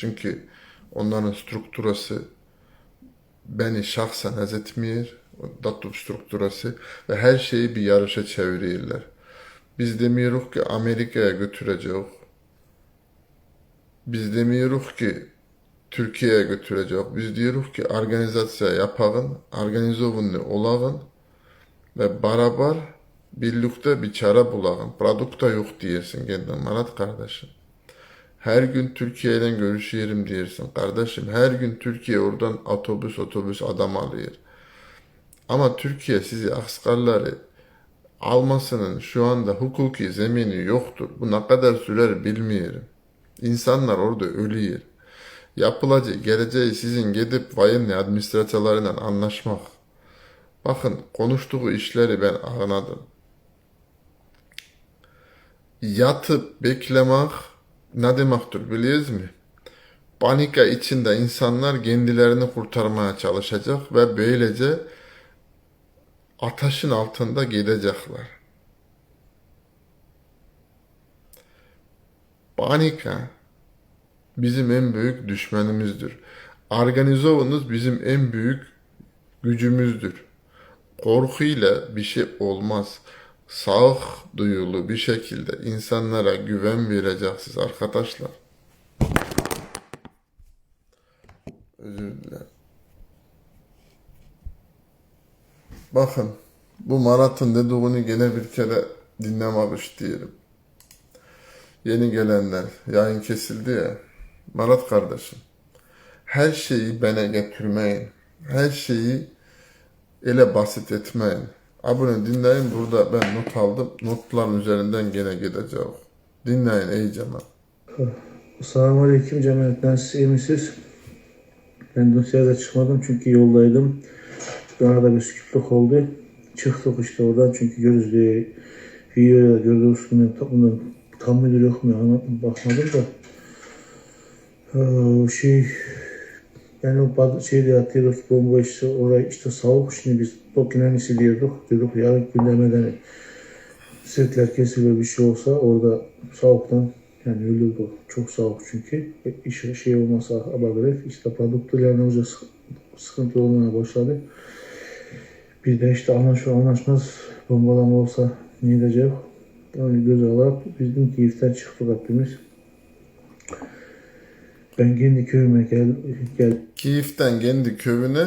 Çünkü onların strukturası beni şahsen haz etmiyor. Datuk strukturası ve her şeyi bir yarışa çeviriyorlar. Biz demiyoruz ki Amerika'ya götürecek. Biz demiyoruz ki Türkiye'ye götürecek. Biz diyoruz ki organizasyon yapağın, organizovanlı olağın ve beraber birlikte bir çare bulağın. Produkta yok diyorsun kendin Marat kardeşim. Her gün Türkiye ile görüşüyorum diyorsun kardeşim. Her gün Türkiye oradan otobüs otobüs adam alıyor. Ama Türkiye sizi askerleri almasının şu anda hukuki zemini yoktur. Bu ne kadar sürer bilmiyorum. İnsanlar orada ölüyor. Yapılacağı geleceği sizin gidip vayınlı administratörleriyle anlaşmak. Bakın konuştuğu işleri ben anladım. Yatıp beklemek ne demektir biliyoruz mu? Panika içinde insanlar kendilerini kurtarmaya çalışacak ve böylece ateşin altında gidecekler. Panika bizim en büyük düşmanımızdır. Organizovanız bizim en büyük gücümüzdür. Korkuyla bir şey olmaz. Sağ duyulu bir şekilde insanlara güven vereceksiniz arkadaşlar. Özür dilerim. Bakın bu Marat'ın dediğini gene bir kere dinlemek istiyorum. Yeni gelenler yayın kesildi ya. Marat kardeşim her şeyi bana getirmeyin. Her şeyi ele basit etmeyin. Abone dinleyin burada ben not aldım. Notların üzerinden gene gideceğim. Dinleyin ey cemaat. Selamun Aleyküm Cemaat. Nasılsınız? iyi misiniz? Ben seyirde çıkmadım çünkü yoldaydım. Arada bir sıkıntılık oldu. Çıktık işte oradan çünkü videoya gördüğünüz gibi tam, bundan tam müdür yok mu bakmadım da. Ee, şey yani o şeyde yatıyorduk ki bomba işte oraya işte soğuk şimdi biz Tokin'en diyorduk. Diyorduk yarın gündemeden setler kesiliyor bir şey olsa orada soğuktan yani ölür bu. Çok soğuk çünkü. E, iş şey olmasa haber işte produktörlerin hoca sıkıntı olmaya başladı. Bir de işte anlaşma anlaşmaz bombalama olsa ne edecek? Yani göz alarak bizim keyiften çıktık hepimiz. Ben kendi köyüme gel, gel Kiev'ten kendi köyüne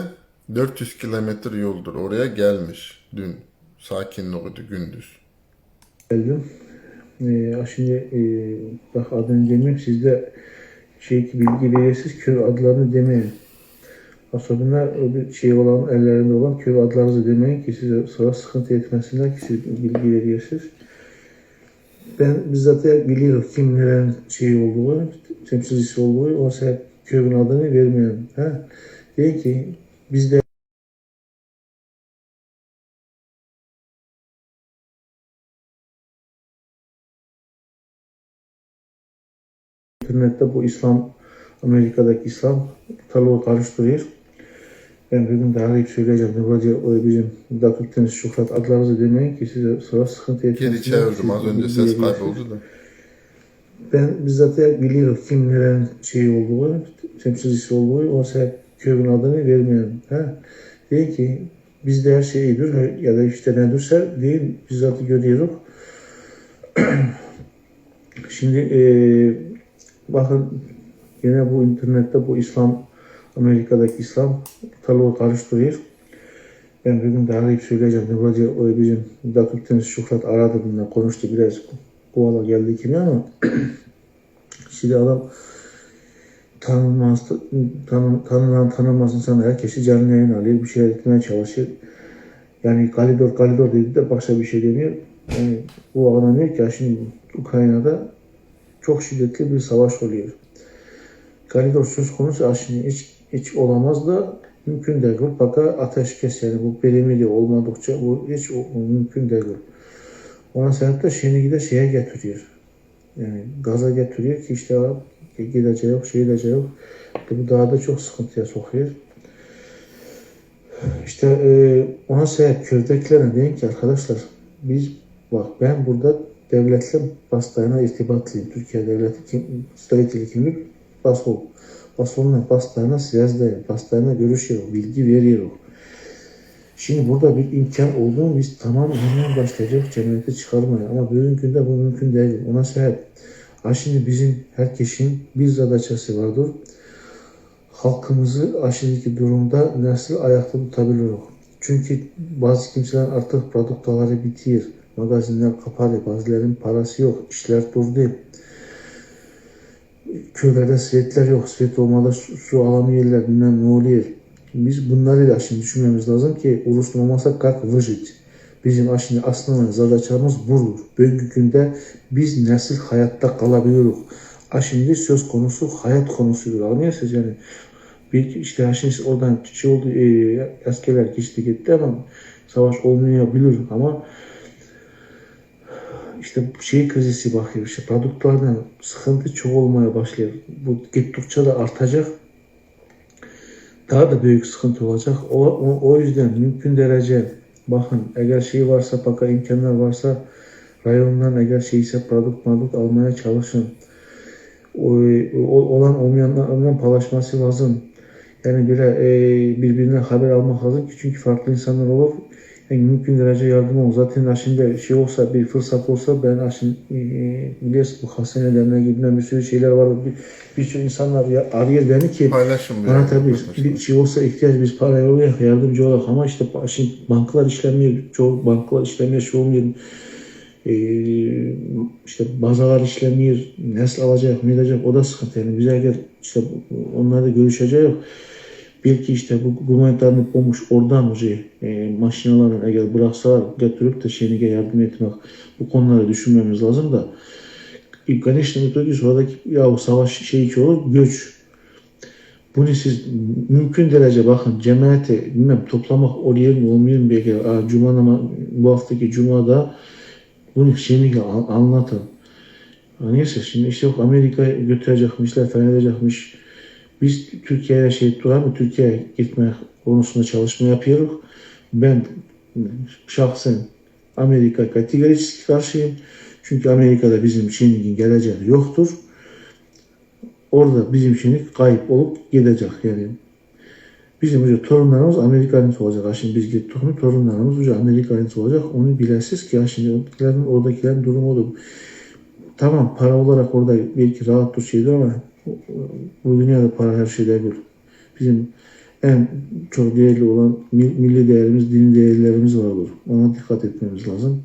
400 kilometre yoldur. Oraya gelmiş dün. Sakinliğiydi gündüz. geldim. Ee, şimdi e, bak adını demeyeyim siz de şey bilgi verirsiniz köy adlarını demeyin. Aslında o bir şey olan ellerinde olan köy adlarınızı demeyin ki size sonra sıkıntı etmesinler ki siz bilgi veriyorsunuz. Ben bizzat biliyorum kim neren şey olduğu, temsilcisi olduğu, o hep köyün adını vermiyorum. Ha? Deyin ki bizde İnternette bu İslam, Amerika'daki İslam talığı karıştırıyor. Ben bir gün daha arayıp söyleyeceğim. O bizim Datuk Deniz Şufrat adlarınızı demeyin ki size sonra sıkıntı etmesin. Geri çevirdim az önce ses kayboldu da. Ben bizzat biliyorum kim neren şey olduğu, temsilcisi olduğu, o hep köyün adını vermiyorum. Ha? Deyin ki bizde her şey iyidir ya da işte nedirse deyin bizzat görüyoruz. Şimdi eee bakın yine bu internette bu İslam Amerika'daki İslam talığı karıştırıyor. Ben bir gün daha arayıp söyleyeceğim. Ne olacak o bizim Datuk Deniz Şufrat aradı bununla konuştu biraz kovala geldi kimi ama şimdi adam tanınmaz, tanı, tanınan tanınmaz insan herkesi canlı yayın alıyor. Bir şeyler etmeye çalışıyor. Yani galidor galidor dedi de başka bir şey demiyor. Yani bu anlamıyor ki ya şimdi Ukrayna'da çok şiddetli bir savaş oluyor. Galidor söz konusu aslında hiç, hiç olamaz da mümkün değil. Fakat ateşkes yani bu belirli olmadıkça bu hiç o- mümkün değil. Ona sebep de şeyini gide şeye getiriyor. Yani gaza getiriyor ki işte gideceği yok, şey edeceği yok. Bu daha da çok sıkıntıya sokuyor. İşte e, ona sebep köydekilerin deyin ki arkadaşlar biz bak ben burada devletle bastayına irtibatlıyım. Türkiye devleti kim, statili kimlik basol. Basoluna bastığına siyazda, bastığına görüşüyor, bilgi veriyor. Şimdi burada bir imkan olduğunu biz tamam hemen başlayacak cemiyete çıkarmaya ama bugün günde bu mümkün değil. Ona sebep. Ha şimdi bizim herkesin bir zadaçası vardır. Halkımızı aşırıki durumda nasıl ayakta tutabiliriz? Çünkü bazı kimseler artık produktaları bitiyor. Magazinler kapalı, bazılarının parası yok, işler durdu. Köylerde svetler yok, svet olmadan su, su alamıyorlar, bilmem ne oluyor. Biz bunları da şimdi düşünmemiz lazım ki Urus olmasa kalk vıcıt. Bizim şimdi aslında zadaçamız budur. Bugün günde biz nasıl hayatta kalabiliriz? Ha şimdi söz konusu hayat konusudur. Anlıyorsunuz yani. Bir işte şimdi oradan şey oldu, e, askerler geçti gitti ama savaş olmayabilir ama işte şey krizisi bakıyor. İşte produktlardan sıkıntı çok olmaya başlıyor. Bu gittikçe de artacak. Daha da büyük sıkıntı olacak. O, o, o yüzden mümkün derece bakın eğer şey varsa baka imkanlar varsa rayondan eğer şeyse produkt produkt almaya çalışın. O, o, olan olmayanlardan paylaşması lazım. Yani bir e, birbirine haber almak lazım ki çünkü farklı insanlar olur. Yani mümkün derece yardım ol. Zaten aşında şey olsa bir fırsat olsa ben aşın e, biliyorsun bu hastane derneği gibi bir sürü şeyler var. Bir, bir sürü insanlar ya, arıyor beni ki Paylaşın bana yani. tabii bir şey olsa ihtiyaç biz paraya oluyor yardımcı olarak ama işte şimdi bankalar işlemiyor. Çoğu bankalar işlemiyor şey olmuyor. Ee, işte bazalar işlemiyor. Nasıl alacak, ne edecek o da sıkıntı. Yani bize eğer işte onlarla görüşeceğiz. Belki işte bu humanitarlık olmuş oradan hoca e, maşinaların eğer bıraksalar götürüp de şeyine yardım etmek bu konuları düşünmemiz lazım da Ganesh'in metodoloji oradaki ya o savaş şeyi ki olur göç bunu siz mümkün derece bakın cemaate bilmem toplamak oluyor mu olmuyor mu belki Aa, Cuma nama, bu haftaki Cuma'da bunu an- anlatın. Neyse şimdi işte yok Amerika'ya götürecekmişler falan edecekmiş. Biz Türkiye'ye şey durar mı? Türkiye'ye gitme konusunda çalışma yapıyoruz. Ben şahsen Amerika kategorisi karşıyım. Çünkü Amerika'da bizim Çin'in geleceği yoktur. Orada bizim Çin'in kayıp olup gidecek yani. Bizim hoca torunlarımız Amerikanlı olacak. Şimdi biz gittik mi torunlarımız hoca Amerikanlı olacak. Onu bilesiz ki ha şimdi oradakilerin, durumu odur. Tamam para olarak orada belki rahat bir şeydir ama bu dünyada para her şey değil. Bizim en çok değerli olan mil- milli değerimiz, dini değerlerimiz vardır. Ona dikkat etmemiz lazım.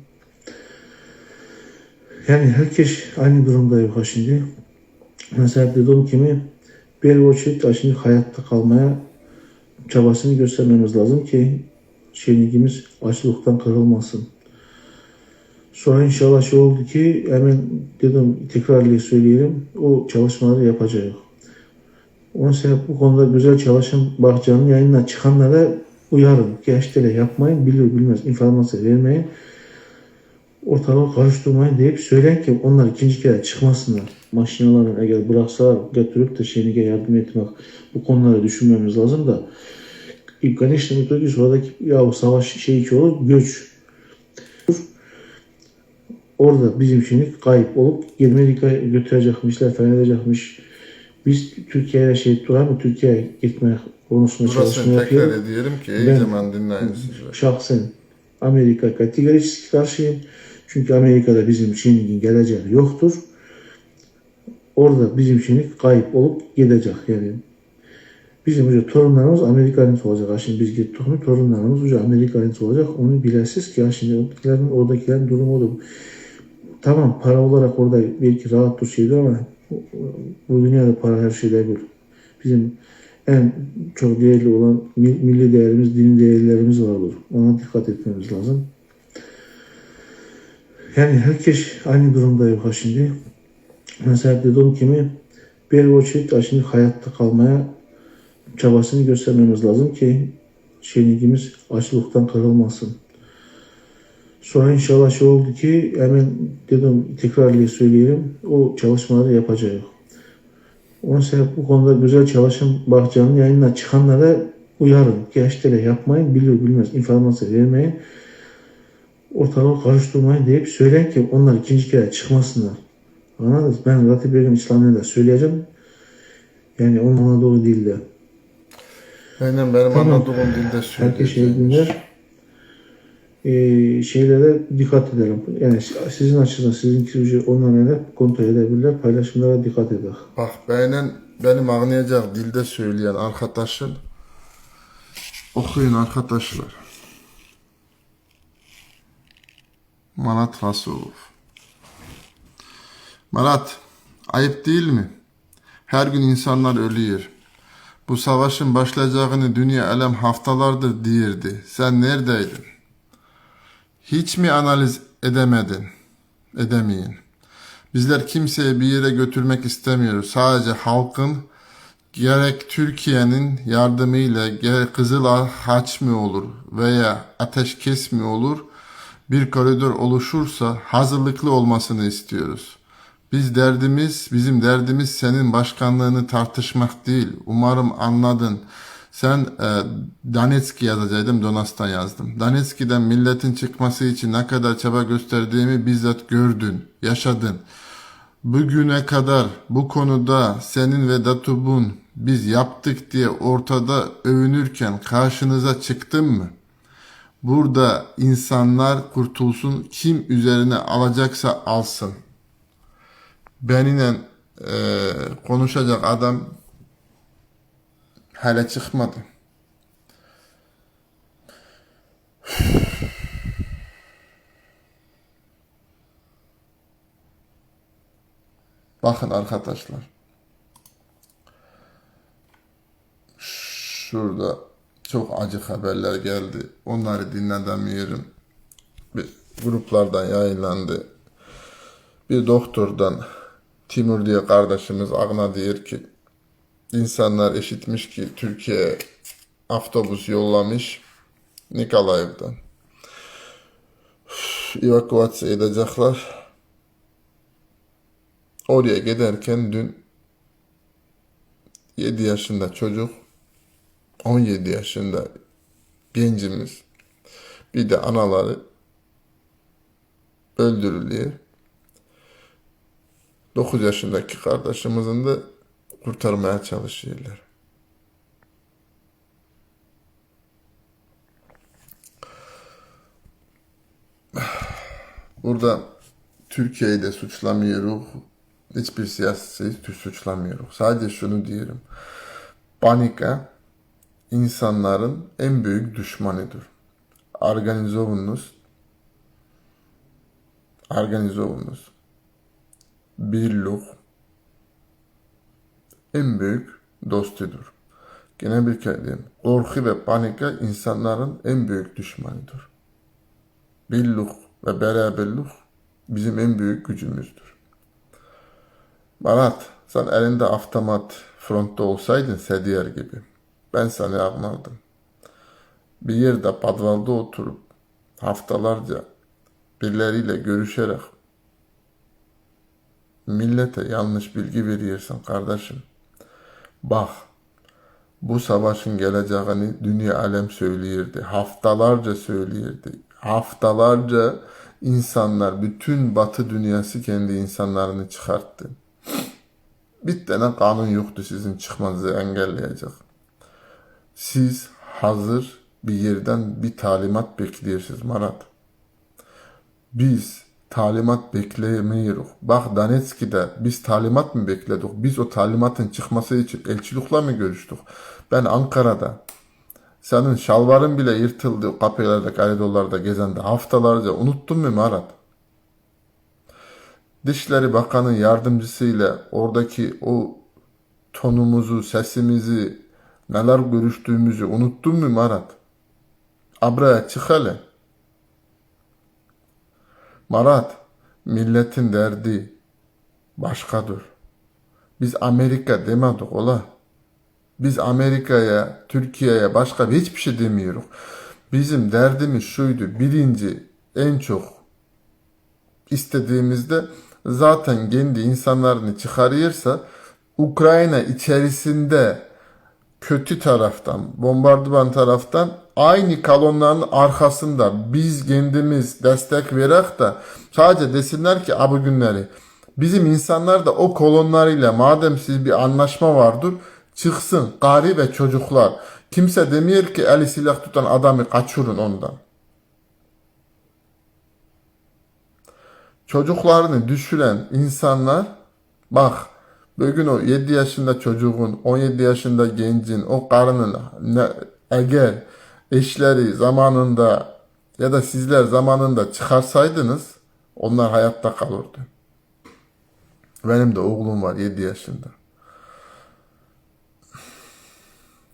Yani herkes aynı durumda yok şimdi. Mesela dediğim kimi bir ölçüde şimdi hayatta kalmaya çabasını göstermemiz lazım ki şeyimiz açlıktan kırılmasın. Sonra inşallah şey oldu ki hemen dedim tekrarlı söyleyelim o çalışmaları yapacağız. Onun sebep bu konuda güzel çalışan Bahçe'nin yayınına çıkanlara uyarın. Gençlere yapmayın, bilir bilmez informasyon vermeyin. Ortalığı karıştırmayın deyip söyleyin ki onlar ikinci kere çıkmasınlar. Maşinaların eğer bıraksalar götürüp de şeyine yardım etmek bu konuları düşünmemiz lazım da Ganesh'in metodoloji oradaki ya o savaş şeyi ki olur göç orada bizim şimdi kayıp olup Amerika'ya götürecekmişler falan edecekmiş. Biz Türkiye'ye şey durar mı? Türkiye'ye gitme konusunda çalışma Burasını tekrar ediyorum ki zaman dinleyin siz. Şahsen Amerika kategorisi karşıyım. Çünkü Amerika'da bizim Çin'in geleceği yoktur. Orada bizim Çin'in kayıp olup gidecek yani. Bizim hoca torunlarımız Amerikanlı olacak. Şimdi biz gittik mi torunlarımız hoca Amerikanlı olacak. Onu bilesiz ki şimdi oradakilerin, oradakilerin durumu odur. Tamam para olarak orada belki rahat bir şeydir ama bu dünyada para her şey değil. Bizim en çok değerli olan mil- milli değerimiz, dini değerlerimiz vardır. Ona dikkat etmemiz lazım. Yani herkes aynı durumda yok şimdi. Mesela dediğim kimi bir ölçüde şimdi hayatta kalmaya çabasını göstermemiz lazım ki şeyimiz açlıktan kırılmasın. Sonra inşallah şey oldu ki hemen dedim tekrarlı söyleyelim o çalışmaları yapacağız. Onun sebep bu konuda güzel çalışan Bahçe'nin yayınına çıkanlara uyarın. Gençlere yapmayın, bilir bilmez informasyon vermeyin. Ortalığı karıştırmayın deyip söyleyin ki onlar ikinci kere çıkmasınlar. Anladınız? Ben Ratip Begüm İslamiyet'e söyleyeceğim. Yani onun Anadolu dilde. Aynen benim Tamam. anladığım dilde Herkes iyi söyleyeceğim. günler. Ee, şeylere dikkat edelim. Yani sizin açınızdan sizinki ucu onların hep kontrol edebilirler. Paylaşımlara dikkat edelim. Bak benim, benim anlayacak dilde söyleyen arkadaşın okuyun arkadaşlar. Marat Rasulov. Marat, ayıp değil mi? Her gün insanlar ölüyor. Bu savaşın başlayacağını dünya elem haftalardır diyirdi. Sen neredeydin? Hiç mi analiz edemedin? Edemeyin. Bizler kimseye bir yere götürmek istemiyoruz. Sadece halkın gerek Türkiye'nin yardımıyla gerek Kızıl Haç mı olur veya ateşkes mi olur bir koridor oluşursa hazırlıklı olmasını istiyoruz. Biz derdimiz, bizim derdimiz senin başkanlığını tartışmak değil. Umarım anladın. Sen e, Donetski yazacaktım, Donas'tan yazdım. Donetski'den milletin çıkması için ne kadar çaba gösterdiğimi bizzat gördün, yaşadın. Bugüne kadar bu konuda senin ve Datub'un biz yaptık diye ortada övünürken karşınıza çıktım mı? Burada insanlar kurtulsun, kim üzerine alacaksa alsın. Benimle e, konuşacak adam hele çıkmadı. Bakın arkadaşlar. Şurada çok acı haberler geldi. Onları dinlemiyorum. Bir gruplardan yayınlandı. Bir doktordan Timur diye kardeşimiz Agna diyor ki insanlar eşitmiş ki Türkiye avtobüs yollamış Nikolayev'dan. Üf, Evakuasyon edecekler. Oraya giderken dün 7 yaşında çocuk 17 yaşında gencimiz bir de anaları öldürülüyor. 9 yaşındaki kardeşimizin de kurtarmaya çalışıyorlar. Burada Türkiye'yi de suçlamıyoruz. Hiçbir siyasi suçlamıyoruz. Sadece şunu diyorum. Panika insanların en büyük düşmanıdır. Organize olunuz. Organize olunuz. Birlik en büyük dostudur. Gene bir diyeyim. Korku ve panika insanların en büyük düşmanıdır. Birlik ve beraberlik bizim en büyük gücümüzdür. Marat, sen elinde avtomat frontta olsaydın Sediyer gibi. Ben seni anlardım. Bir yerde padvalda oturup haftalarca birileriyle görüşerek millete yanlış bilgi veriyorsun kardeşim. Bak, bu savaşın geleceğini dünya alem söylüyordu. Haftalarca söylüyordu. Haftalarca insanlar, bütün batı dünyası kendi insanlarını çıkarttı. Bir tane kanun yoktu sizin çıkmanızı engelleyecek. Siz hazır bir yerden bir talimat bekliyorsunuz Marat. Biz talimat beklemiyoruz. Bak Donetski'de biz talimat mı bekledik? Biz o talimatın çıkması için elçilikle mi görüştük? Ben Ankara'da senin şalvarın bile yırtıldı kapılarda, koridorlarda gezende haftalarca unuttun mu Marat? Dışişleri Bakanı yardımcısıyla oradaki o tonumuzu, sesimizi, neler görüştüğümüzü unuttun mu Marat? Abraya çık hele. Marat, milletin derdi başkadır. Biz Amerika demedik ola. Biz Amerika'ya, Türkiye'ye başka hiçbir şey demiyoruz. Bizim derdimiz şuydu. Birinci, en çok istediğimizde zaten kendi insanlarını çıkarıyorsa Ukrayna içerisinde kötü taraftan, bombardıman taraftan aynı kolonların arkasında biz kendimiz destek vererek de sadece desinler ki bu günleri Bizim insanlar da o kolonlarıyla madem siz bir anlaşma vardır çıksın gari ve çocuklar. Kimse demiyor ki eli silah tutan adamı kaçırın ondan. Çocuklarını düşüren insanlar bak bugün o 7 yaşında çocuğun 17 yaşında gencin o karının ne, eğer eşleri zamanında ya da sizler zamanında çıkarsaydınız onlar hayatta kalırdı. Benim de oğlum var 7 yaşında.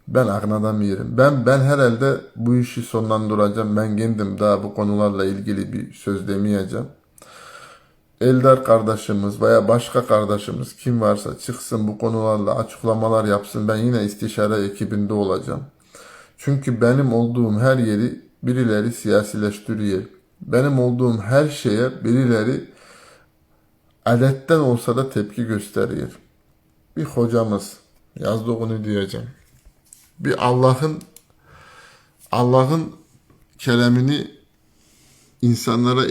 Ben anlatamıyorum. Ben ben herhalde bu işi sonlandıracağım. Ben kendim daha bu konularla ilgili bir söz demeyeceğim. Eldar kardeşimiz veya başka kardeşimiz kim varsa çıksın bu konularla açıklamalar yapsın. Ben yine istişare ekibinde olacağım. Çünkü benim olduğum her yeri birileri siyasileştiriyor. Benim olduğum her şeye birileri adetten olsa da tepki gösteriyor. Bir hocamız yazdığını diyeceğim. Bir Allah'ın Allah'ın kelamını insanlara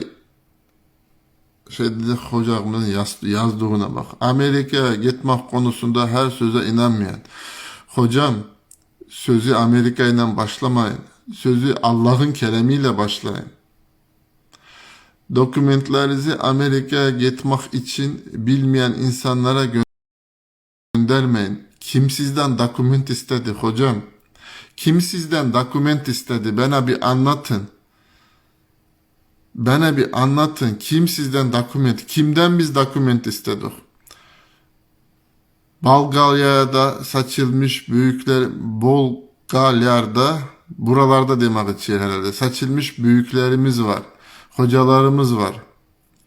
dedi hocamın yaz, yazdığına bak. Amerika'ya gitmek konusunda her söze inanmayan. Hocam sözü Amerika ile başlamayın. Sözü Allah'ın kelamiyle başlayın. Dokumentlerinizi Amerika'ya gitmek için bilmeyen insanlara gö- göndermeyin. Kim sizden dokument istedi hocam? Kim sizden dokument istedi? Bana bir anlatın. Bana bir anlatın. Kim sizden dokument? Kimden biz dokument istedik? Bulgarya'da saçılmış büyükler, Bulgarya'da buralarda demek için herhalde saçılmış büyüklerimiz var. Hocalarımız var.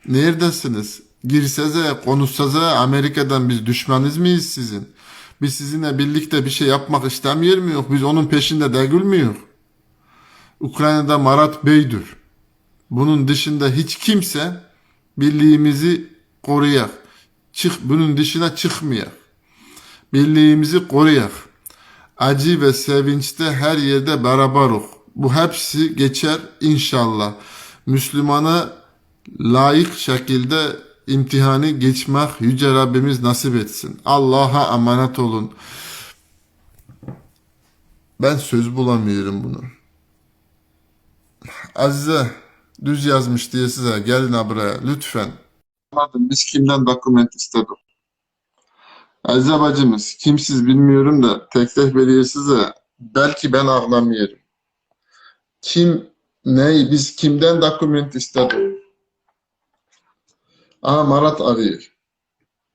Neredesiniz? Girseze, konuşsaze Amerika'dan biz düşmanız mıyız sizin? Biz sizinle birlikte bir şey yapmak istemiyor muyuz? Biz onun peşinde değil miyiz? Ukrayna'da Marat Bey'dir. Bunun dışında hiç kimse birliğimizi koruyak. Çık, bunun dışına çıkmayak. Birliğimizi koruyak. Acı ve sevinçte her yerde beraberok. Bu hepsi geçer inşallah. Müslümana layık şekilde imtihanı geçmek Yüce Rabbimiz nasip etsin. Allah'a emanet olun. Ben söz bulamıyorum bunu. Azize düz yazmış diye size gelin buraya lütfen. Anladım. Biz kimden dokument istedik? Azize bacımız kimsiz bilmiyorum da tek tek veriyor size. Belki ben anlamıyorum. Kim ne biz kimden dokument istedik? Aha Marat arıyor.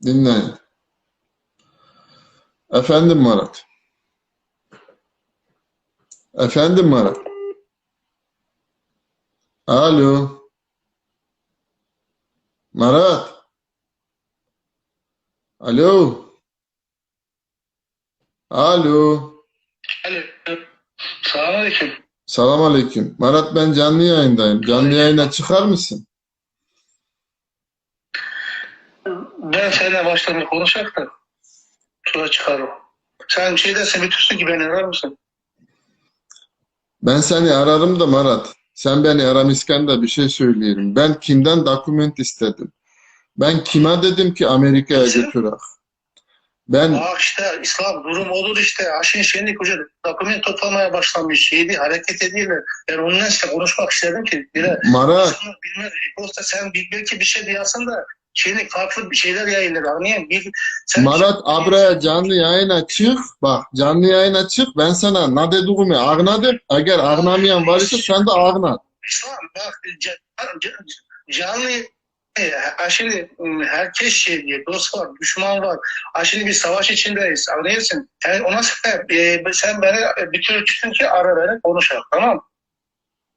Dinleyin. Efendim Marat. Efendim Marat. Alo. Marat. Alo. Alo. Alo. Selamünaleyküm. Selam aleyküm. Marat ben canlı yayındayım. Canlı yayına çıkar mısın? Ben seninle baştan bir konuşacak da sonra çıkarım. Sen şeydesin bitirsin ki beni arar mısın? Ben seni ararım da Marat. Sen beni aramışken de bir şey söyleyelim. Ben kimden dokument istedim? Ben kime dedim ki Amerika'ya götürek? Ben Aa işte İslam durum olur işte. Aşın şenlik hoca dokument toplamaya başlamış. Şeydi hareket ediyorlar. Ben onunla size konuşmak istedim ki. Bire, İnsanlar bilmez. Posta sen belki bir şey diyorsun da şeylik farklı bir şeyler yayınlar. Anlayayım. Bir, sen Marat abraya canlı yayına çık. Bak canlı yayına çık. Ben sana ne dediğimi ağnadım. Eğer ağnamayan var ise sen de ağna. İslam bak ca- ca- canlı e, m, herkes şey diye dost var, düşman var. Ha, şimdi bir savaş içindeyiz. Anlıyorsun? Yani ona sebep e, sen beni e, bitiriyorsun ki ara beni konuşalım. Tamam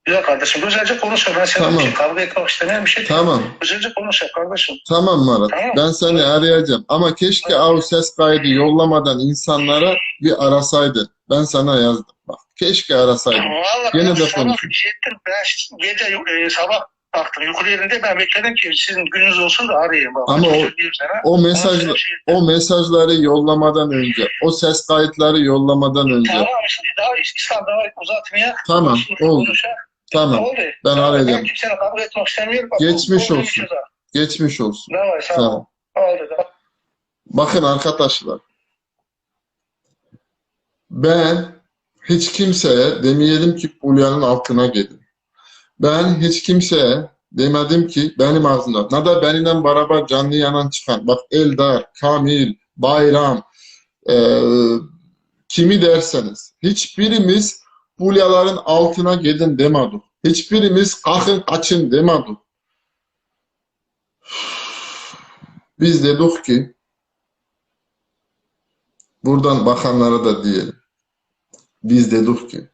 Güzel kardeşim. Güzelce konuşalım. Ben seninle Tamam. bir şey kavga etmek istemiyorum bir şey. değil. Tamam. Güzelce konuşalım kardeşim. Tamam Marat. Tamam. Ben seni arayacağım. Ama keşke av ses kaydı yollamadan insanlara bir arasaydı. Ben sana yazdım. Bak keşke arasaydı. Vallahi ben de ettim. Ben gece e, sabah baktım. Yukarı yerinde ben bekledim ki sizin gününüz olsun da arayayım. Bak, Ama o-. O mesaj o mesajları yollamadan önce, o ses kayıtları yollamadan önce. Tamam şimdi daha İslam daha uzatmaya. Tamam, oldu. konuşalım. Tamam. Oldu. Ben arayacağım. Ben kimseyle kavga etmek istemiyorum. Bak, Geçmiş olsun. Geçmiş olsun. Ne var sağ. Tamam. Oldu. Bakın arkadaşlar. Ben hiç kimseye demeyelim ki Fulya'nın altına gidin. Ben hiç kimseye demedim ki benim ağzımdan. Ne da benimle beraber canlı yanan çıkan. Bak Eldar, Kamil, Bayram, eee, kimi derseniz. Hiçbirimiz Fulyaların altına gidin demedik. Hiçbirimiz kalkın kaçın demedik. Biz dedik ki buradan bakanlara da diyelim. Biz dedik ki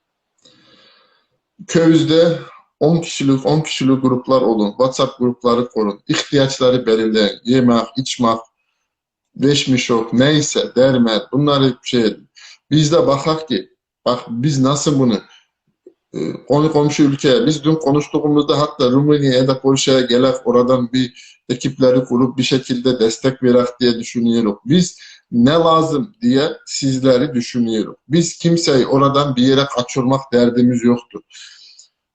köyüzde 10 kişilik 10 kişilik gruplar olun. WhatsApp grupları kurun. ihtiyaçları belirleyin. Yemek, içmek, beşmişok, neyse derme bunları şey edin. Biz de bakak ki bak biz nasıl bunu e, konu komşu ülkeye biz dün konuştuğumuzda hatta Rumeli'ye de Polşa'ya gelek oradan bir ekipleri kurup bir şekilde destek verek diye düşünüyoruz. Biz ne lazım diye sizleri düşünüyoruz. Biz kimseyi oradan bir yere kaçırmak derdimiz yoktur.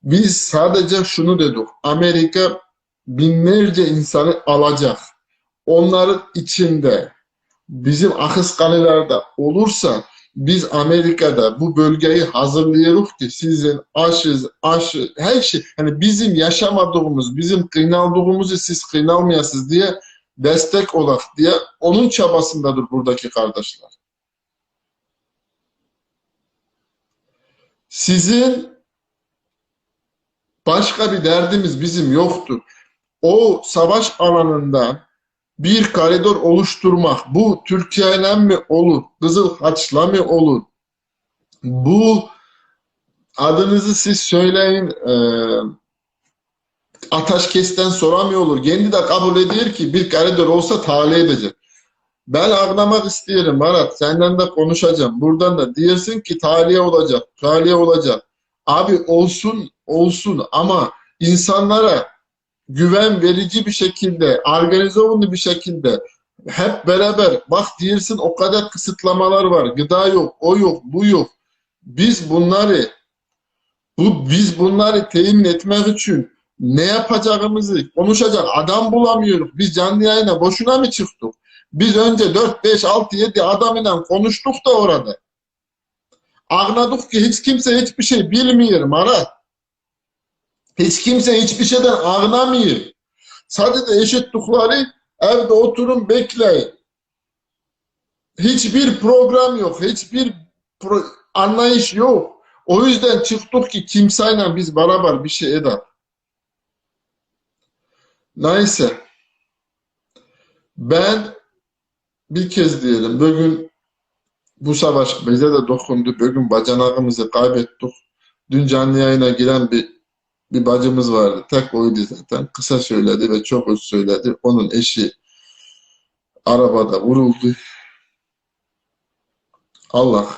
Biz sadece şunu dedik. Amerika binlerce insanı alacak. Onların içinde bizim Akıskaniler'de olursa biz Amerika'da bu bölgeyi hazırlıyoruz ki sizin aşı, aşı, her şey hani bizim yaşamadığımız, bizim kıynaldığımızı siz kıynalmayasınız diye destek olak diye onun çabasındadır buradaki kardeşler. Sizin başka bir derdimiz bizim yoktur. O savaş alanında bir koridor oluşturmak, bu Türkiye ile mi olur, Kızıl Haç'la mı olur? Bu adınızı siz söyleyin, e, Ataşkes'ten sonra mı olur? Kendi de kabul ediyor ki bir koridor olsa tahliye edecek. Ben anlamak istiyorum Marat, senden de konuşacağım. Buradan da diyorsun ki tahliye olacak, tahliye olacak. Abi olsun, olsun ama insanlara güven verici bir şekilde, organize olumlu bir şekilde hep beraber bak diyorsun o kadar kısıtlamalar var. Gıda yok, o yok, bu yok. Biz bunları bu biz bunları temin etmek için ne yapacağımızı konuşacak adam bulamıyoruz. Biz canlı yayına boşuna mı çıktık? Biz önce 4, 5, 6, 7 adamıyla konuştuk da orada. Anladık ki hiç kimse hiçbir şey bilmiyor Marat. Hiç kimse hiçbir şeyden anlamıyor. Sadece eşitlikleri evde oturun bekleyin. Hiçbir program yok. Hiçbir pro- anlayış yok. O yüzden çıktık ki kimseyle biz beraber bir şey edelim. Neyse. Ben bir kez diyelim bugün bu savaş bize de dokundu. Bugün bacanağımızı kaybettik. Dün canlı yayına giren bir bir bacımız vardı. Tek oydu zaten. Kısa söyledi ve çok öz söyledi. Onun eşi arabada vuruldu. Allah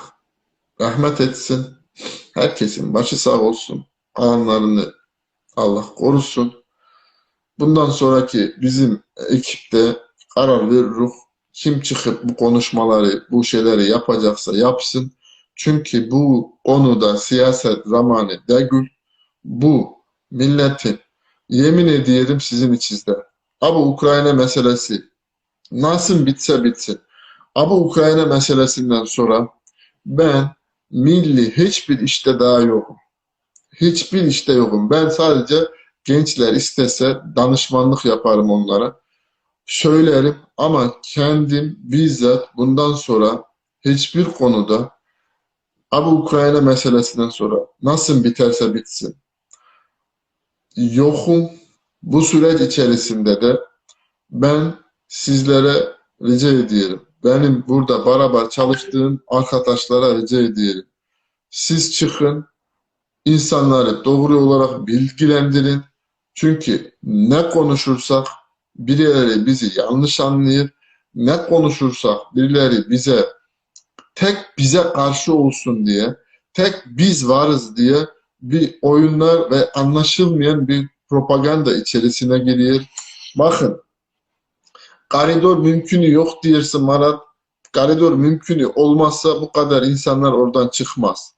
rahmet etsin. Herkesin başı sağ olsun. Anlarını Allah korusun. Bundan sonraki bizim ekipte karar veririz. Kim çıkıp bu konuşmaları, bu şeyleri yapacaksa yapsın. Çünkü bu konuda siyaset zamanı değil. Bu milletin yemin ediyorum sizin içinizde. Ama Ukrayna meselesi nasıl bitse bitsin. Ama Ukrayna meselesinden sonra ben milli hiçbir işte daha yokum. Hiçbir işte yokum. Ben sadece gençler istese danışmanlık yaparım onlara. Söylerim ama kendim bizzat bundan sonra hiçbir konuda ama Ukrayna meselesinden sonra nasıl biterse bitsin. Yokum. Bu süreç içerisinde de ben sizlere rica ediyorum. Benim burada beraber çalıştığım arkadaşlara rica ediyorum. Siz çıkın, insanları doğru olarak bilgilendirin. Çünkü ne konuşursak birileri bizi yanlış anlayır. Ne konuşursak birileri bize tek bize karşı olsun diye, tek biz varız diye bir oyunlar ve anlaşılmayan bir propaganda içerisine giriyor. Bakın, koridor mümkünü yok diyorsun Marat. Koridor mümkünü olmazsa bu kadar insanlar oradan çıkmaz.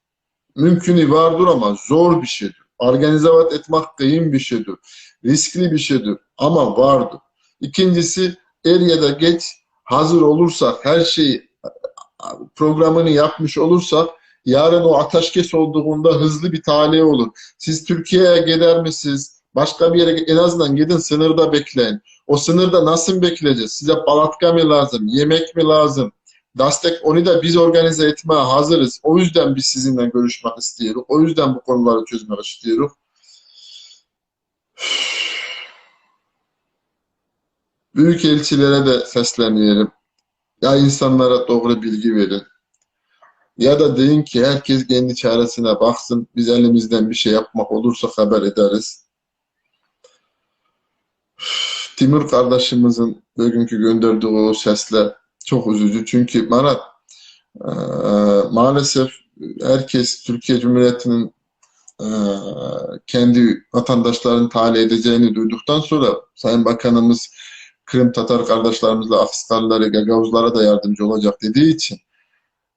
Mümkünü vardır ama zor bir şeydir. Organize etmek kıyım bir şeydir. Riskli bir şeydir ama vardır. İkincisi er ya da geç hazır olursak, her şeyi programını yapmış olursak yarın o ateşkes olduğunda hızlı bir tahliye olur. Siz Türkiye'ye gider misiniz? Başka bir yere en azından gidin sınırda bekleyin. O sınırda nasıl bekleyeceğiz? Size palatka mı lazım? Yemek mi lazım? Destek onu da biz organize etmeye hazırız. O yüzden biz sizinle görüşmek istiyoruz. O yüzden bu konuları çözmek istiyoruz. Büyük elçilere de sesleniyorum. Ya insanlara doğru bilgi verin. Ya da deyin ki herkes kendi çaresine baksın. Biz elimizden bir şey yapmak olursa haber ederiz. Timur kardeşimizin bugünkü gönderdiği o sesler çok üzücü. Çünkü Marat eee, maalesef herkes Türkiye Cumhuriyeti'nin eee, kendi vatandaşlarını tahliye edeceğini duyduktan sonra Sayın Bakanımız Kırım Tatar kardeşlerimizle Afiskarlara, Gagavuzlara da yardımcı olacak dediği için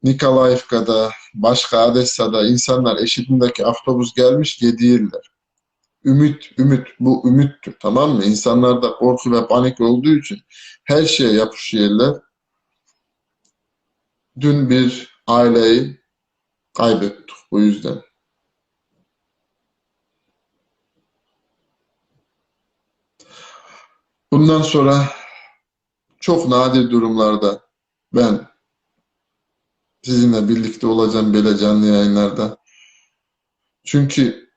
Nikolaevka'da, başka Odessa'da insanlar eşitindeki avtobüs gelmiş gidiyorlar. Ümit, ümit, bu ümittür tamam mı? İnsanlarda korku ve panik olduğu için her şeye yapışıyorlar. Dün bir aileyi kaybettik bu yüzden. Bundan sonra çok nadir durumlarda ben sizinle birlikte olacağım böyle canlı yayınlarda. Çünkü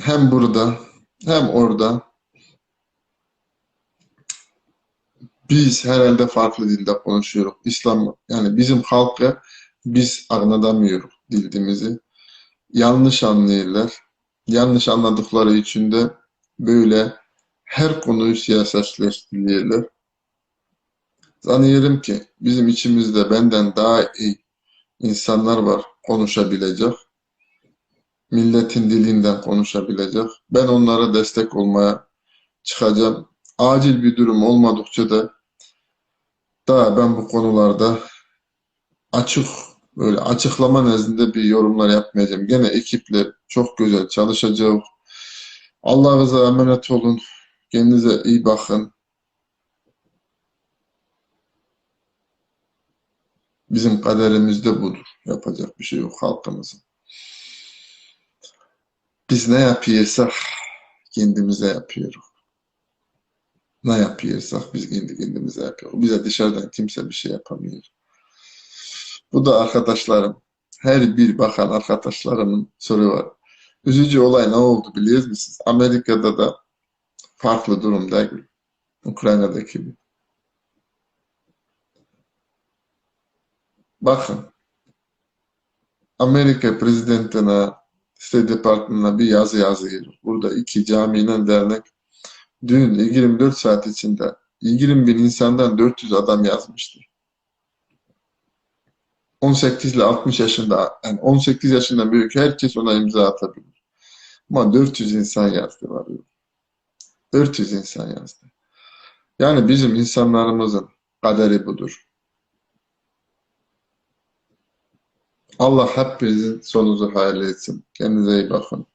hem burada hem orada biz herhalde farklı dilde konuşuyoruz. İslam yani bizim halkı biz anlatamıyoruz dilimizi. Yanlış anlıyorlar. Yanlış anladıkları için de böyle her konuyu siyasetleştiriyorlar. Sanıyorum ki bizim içimizde benden daha iyi insanlar var konuşabilecek. Milletin dilinden konuşabilecek. Ben onlara destek olmaya çıkacağım. Acil bir durum olmadıkça da daha ben bu konularda açık böyle açıklama nezdinde bir yorumlar yapmayacağım. Gene ekiple çok güzel çalışacağız. Allah'ınıza emanet olun. Kendinize iyi bakın. Bizim kaderimiz de budur. Yapacak bir şey yok halkımızın. Biz ne yapıyorsak kendimize yapıyoruz. Ne yapıyorsak biz kendi kendimize yapıyoruz. Bize dışarıdan kimse bir şey yapamıyor. Bu da arkadaşlarım, her bir bakan arkadaşlarımın soru var. Üzücü olay ne oldu biliyor musunuz? Amerika'da da farklı durum değil. Ukrayna'daki gibi. Bakın, Amerika prezidentine, State Departmanı'na bir yazı yazıyor. Burada iki camiyle dernek dün 24 saat içinde 20 bin insandan 400 adam yazmıştı. 18 ile 60 yaşında, yani 18 yaşından büyük herkes ona imza atabilir. Ama 400 insan yazdı var. 400 insan yazdı. Yani bizim insanlarımızın kaderi budur. Allah hepinizin sonunuzu hayal etsin. Kendinize iyi bakın.